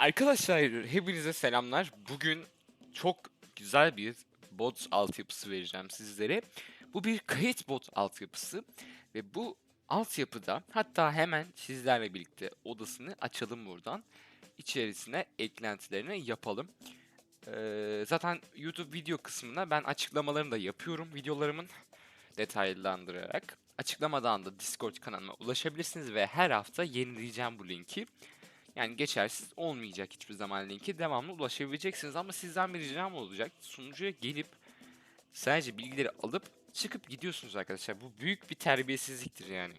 Arkadaşlar hepinize selamlar. Bugün çok güzel bir bot altyapısı vereceğim sizlere. Bu bir kayıt bot altyapısı ve bu altyapıda hatta hemen sizlerle birlikte odasını açalım buradan. İçerisine eklentilerini yapalım. Ee, zaten YouTube video kısmına ben açıklamalarını da yapıyorum videolarımın detaylandırarak. Açıklamadan da Discord kanalıma ulaşabilirsiniz ve her hafta yenileyeceğim bu linki. Yani geçersiz olmayacak hiçbir zaman linki. Devamlı ulaşabileceksiniz ama sizden bir ricam olacak. Sunucuya gelip sadece bilgileri alıp çıkıp gidiyorsunuz arkadaşlar. Bu büyük bir terbiyesizliktir yani.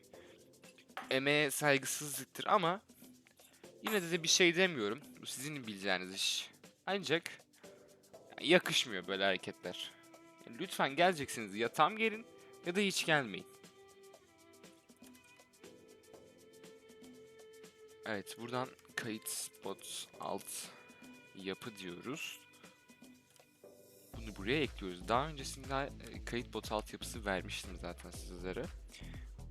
Emeğe saygısızlıktır ama yine de, de bir şey demiyorum. Bu sizin bileceğiniz iş. Ancak yakışmıyor böyle hareketler. Lütfen geleceksiniz ya tam gelin ya da hiç gelmeyin. Evet buradan kayıt bot alt yapı diyoruz. Bunu buraya ekliyoruz. Daha öncesinde e, kayıt bot altyapısı vermiştim zaten sizlere.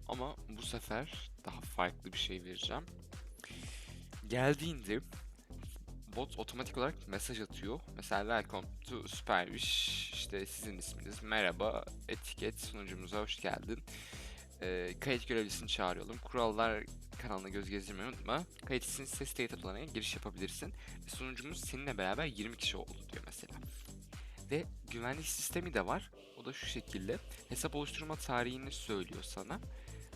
Ama bu sefer daha farklı bir şey vereceğim. Geldiğinde bot otomatik olarak mesaj atıyor. Mesela welcome to Superwish. İşte sizin isminiz. Merhaba. Etiket sunucumuza hoş geldin. Ee, kayıt görevlisini çağırıyorum. Kurallar kanalına göz gezdirmeyi unutma. Kayıt için ses data kullanarak giriş yapabilirsin. Ve sunucumuz seninle beraber 20 kişi oldu diyor mesela. Ve güvenlik sistemi de var. O da şu şekilde. Hesap oluşturma tarihini söylüyor sana.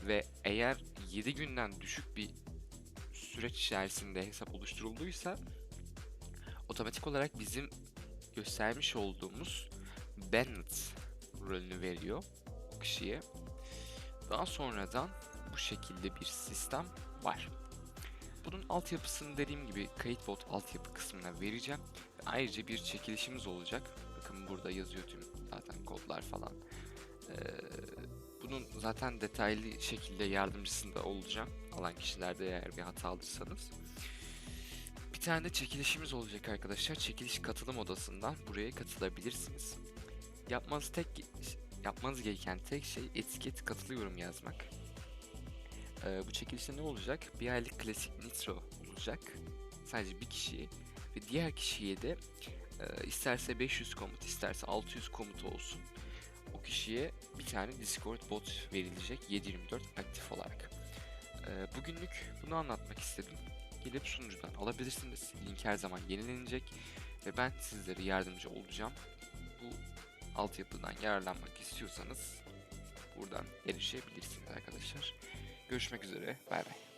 Ve eğer 7 günden düşük bir süreç içerisinde hesap oluşturulduysa otomatik olarak bizim göstermiş olduğumuz Bennett rolünü veriyor o kişiye. Daha sonradan bu şekilde bir sistem var. Bunun altyapısını dediğim gibi kayıt bot altyapı kısmına vereceğim. Ve ayrıca bir çekilişimiz olacak. Bakın burada yazıyor tüm zaten kodlar falan. Ee, bunun zaten detaylı şekilde yardımcısında olacağım. Alan kişilerde eğer bir hata alırsanız. Bir tane de çekilişimiz olacak arkadaşlar. Çekiliş katılım odasından buraya katılabilirsiniz. Yapmanız tek yapmanız gereken tek şey etiket katılıyorum yazmak. Ee, bu çekilişte ne olacak? Bir aylık klasik nitro olacak. Sadece bir kişiye ve diğer kişiye de e, isterse 500 komut isterse 600 komut olsun. O kişiye bir tane Discord bot verilecek 7/24 aktif olarak. Ee, bugünlük bunu anlatmak istedim. Gelip sunucudan alabilirsiniz. Link her zaman yenilenecek ve ben sizlere yardımcı olacağım. Bu altyapıdan yararlanmak istiyorsanız buradan erişebilirsiniz arkadaşlar. Görüşmek üzere. Bay bay.